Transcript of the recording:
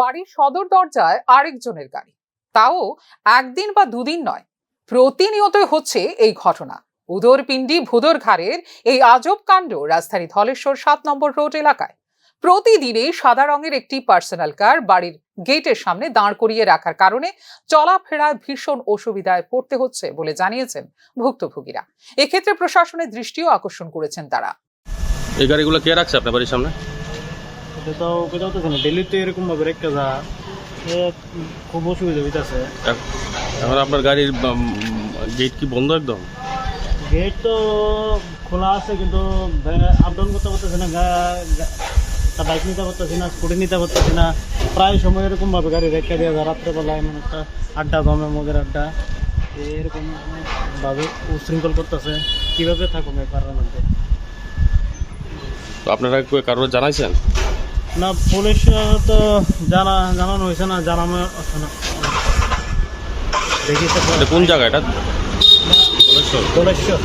বাড়ির সদর দরজায় আরেকজনের গাড়ি। তাও একদিন বা দুদিন নয়, প্রতিনিয়তই হচ্ছে এই ঘটনা। উদরপিণ্ডি ভুদর ঘাড়ের এই আজব কাণ্ড রাজধানী ধলেশ্বর সাত নম্বর রোড এলাকায়। প্রতিদিনই সাদা রঙের একটি পার্সোনাল কার বাড়ির গেটের সামনে দাঁড় করিয়ে রাখার কারণে চলাফেরায় ভীষণ অসুবিধায় পড়তে হচ্ছে বলে জানিয়েছেন ভুক্তভোগীরা। এক্ষেত্রে প্রশাসনের দৃষ্টিও আকর্ষণ করেছেন তারা। এই গাড়িগুলো কে রাখছে আপনার বাড়ির সামনে? তো কোথাও তো না দিল্লি তো এরকম ভাবে রেখে যা খুব অসুবিধা হইতাছে। এখ- এখন আপনার গাড়ির গেট কি বন্ধ একদম? গেট তো খোলা আছে কিন্তু আপ ডাউন করতে পারতেছে না বাইক নিতে পারতেছি না স্কুটি নিতে পারতেছি না। প্রায় সময় এরকম ভাবে গাড়ি রেখে দেওয়া যায় রাত্রেবেলা এমন একটা আড্ডা গমের মগের আড্ডা। এরকম ভাবে উশৃঙ্খল করতেছে। কীভাবে থাকুন এই পাড়ার মধ্যে তো আপনারা কারোর জানাইছেন? না পুলিশ তো জানা জানানো হয়েছে না জানানো আছে না। দেখি কোন জায়গা এটা? কলেশ্বর দোলেশ্বর